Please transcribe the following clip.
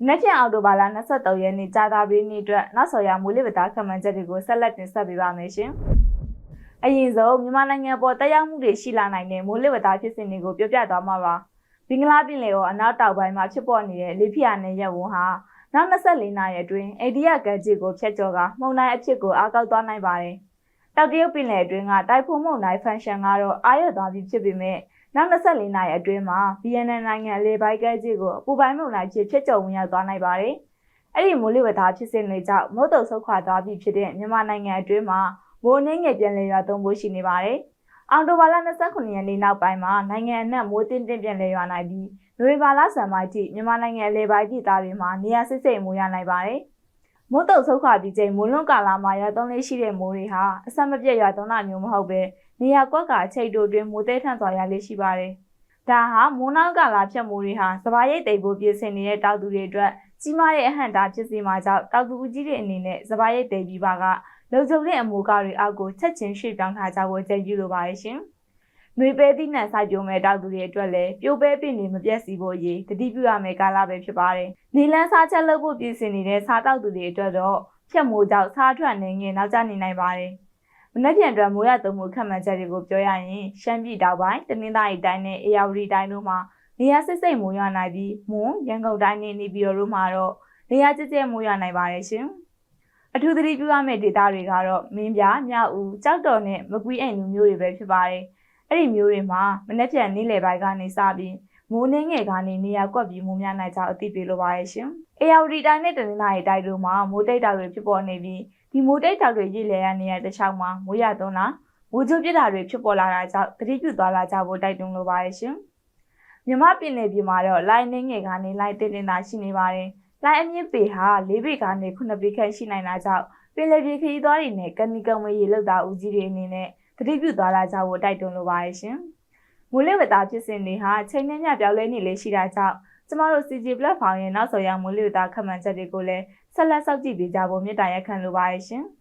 ။နေ့ပြန်အောက်တိုဘာလ23ရက်နေ့ကြာသပတေးနေ့အတွက်နောက်ဆော်ရမိုးလေဝသခန့်မှန်းချက်တွေကိုဆက်လက်တင်ဆက်ပေးပါမယ်ရှင်။အရင်ဆုံးမြန်မာနိုင်ငံပေါ်တက်ရောက်မှုတွေရှိလာနိုင်တဲ့မိုးလေဝသဖြစ်စဉ်တွေကိုပြောပြသွားမှာပါ။ဘင်္ဂလားပင်လယ်အော်အနောက်တောင်ပိုင်းမှာဖြစ်ပေါ်နေတဲ့လေဖိအားနည်းရပ်ဝန်းဟာနောက်24နာရီအတွင်းအိန္ဒိယကမ်းခြေကိုဖျက်ကျော်ကမှုန်တိုင်းအဖြစ်ကိုအားကောက်သွားနိုင်ပါတယ်။တောက်တရုတ်ပင်လယ်အတွင်းကတိုက်ဖုန်းမုန်တိုင်းဖန်ရှင်ကတော့အားရသွားပြီဖြစ်ပေမဲ့ နောက်24နာရီအတွင်းမှာ BNN နိုင်ငံလေပိုက်ကဲကြီးကိုအပူပိုင်းမုန်တိုင်းဖြစ်ဖြစ်ကြုံဝင်ရောက်သွားနိုင်ပါတယ်။အဲ့ဒီမိုးလေဝသဖြစ်စဉ်တွေကြောင့်မုတ်တုံဆုတ်ခွာသွားပြီဖြစ်တဲ့မြန်မာနိုင်ငံအတွင်းမှာမိုးနှင်းငယ်ပြန်လည်ရွာသွန်းဖို့ရှိနေပါတယ်။အော်တိုဘာလ29ရက်နေ့နောက်ပိုင်းမှာနိုင်ငံအနှံ့မိုးတင်းတင်းပြန်လည်ရွာနိုင်ပြီးနိုဝင်ဘာလဆန်ပိုင်းထိမြန်မာနိုင်ငံလေပိုက်ပြည်သားတွေမှာနေရာစစ်စိတ်မိုးရနိုင်ပါတယ်။ မိုးတုံဆုတ်ခွာပြီးချိန်မိုးလွန်ကာလမှာရွာသွန်းလေးရှိတဲ့မိုးတွေဟာအဆက်မပြတ်ရွာသွန်းတာမျိုးမဟုတ်ပဲနေရာကွက်ကအချိန်တိုအတွင်းမိုးသေးထန်စွာရလေးရှိပါတယ်။ဒါဟာမိုးနောက်ကာလဖြတ်မိုးတွေဟာစပါးရိတ်တိမ်ဖို့ပြင်ဆင်နေတဲ့တောက်သူတွေအတွက်ကြီးမားတဲ့အဟန့်တာဖြစ်စေမှာကြောင့်တောက်သူဦးကြီးတွေအနေနဲ့စပါးရိတ်တိမ်ပြီးပါကလုံခြုံတဲ့အမူအကားတွေအောက်ကိုချက်ချင်းရွှေ့ပြောင်းထားကြဖို့ကြံပြုလိုပါတယ်ရှင်။ နှွေပဲသီးနှံစိုက်ပျိုးမဲ့တောက်သူတွေအတွက်လည်းပြိုးပဲပင်တွေမပြတ်စီဖို့အရေးတတိပြုရမယ့်ကာလပဲဖြစ်ပါတယ်။နေလန်းစားချက်လုပ်ဖို့ပြင်ဆင်နေတဲ့စားတောက်သူတွေအတွက်တော့ဖြတ်မိုးကြောင့်စားထွက်နေငင်နောက်ကျနေနိုင်ပါတယ်။မနက်ဖြန်အတွက်မိုးရသုံးမှုခန့်မှန်းချက်တွေကိုပြောရရင်ရှမ်းပြည်တောင်ပိုင်းတနင်္သာရီတိုင်းနဲ့အေရဝတီတိုင်းတို့မှာနေရာစစ်စိတ်မိုးရွာနိုင်ပြီးမွန်ရန်ကုန်တိုင်းနဲ့နေပြည်တော်တို့မှာတော့နေရာကျကျမိုးရွာနိုင်ပါတယ်ရှင်။အထူးသတိပြုရမယ့်ဒေသတွေကတော့မင်းပြ၊မြောက်ဦး၊ကြောက်တော်နဲ့မကွီးအိမ်လူမျိုးတွေပဲဖြစ်ပါတယ်။ အဲ့ဒီမျိုးတွေမှာမနက်ဖြန်နေ့လယ်ပိုင်းကနေစပြီးမိုးနှင်းငယ်ကနေနေရာကွက်ပြီးမိုးများနိုင်ကြောင်းအသိပေးလိုပါတယ်ရှင်။အေရဝတီတိုင်းနဲ့တနင်္သာရီတိုင်းတို့မှာမိုးတိတ်တောက်တွေဖြစ်ပေါ်နေပြီးဒီမိုးတိတ်တောက်တွေရည်လည်ရနေရတဲ့ချောင်းမှာမိုးရသွန်းတာမိုးကြိုးပြစ်တာတွေဖြစ်ပေါ်လာတာကြောင့်သတိပြုသွားလာကြဖို့တိုက်တွန်းလိုပါတယ်ရှင်။မြမပင်နယ်ပြည်မှာတော့လိုင်းနှင်းငယ်ကနေလိုင်းတင်တင်တာရှိနေပါတယ်။လိုင်းအမြင့်ပေဟာ၄ပေကနေ9ပေခန့်ရှိနိုင်တာကြောင့်ပင်လယ်ပြည်ခရီးသွားတွေနဲ့ကနီကံဝေးရေလောက်တာဦးကြီးတွေအနေနဲ့ သတိပြုသွားလာကြဖို့တိုက်တွန်းလိုပါတယ်ရှင်။မိုးလေဝသဖြစ်စဉ်တွေဟာချိန်နဲ့ညပြောင်းလဲနေလေရှိတာကြောင့်ကျမတို့ CG platform ရဲ့နောက်ဆော်ရမိုးလေဝသခန့်မှန်းချက်တွေကိုလည်းဆက်လက်စောင့်ကြည့်ပေးကြဖို့မြစ်တာရက်ခံလိုပါတယ်ရှင်။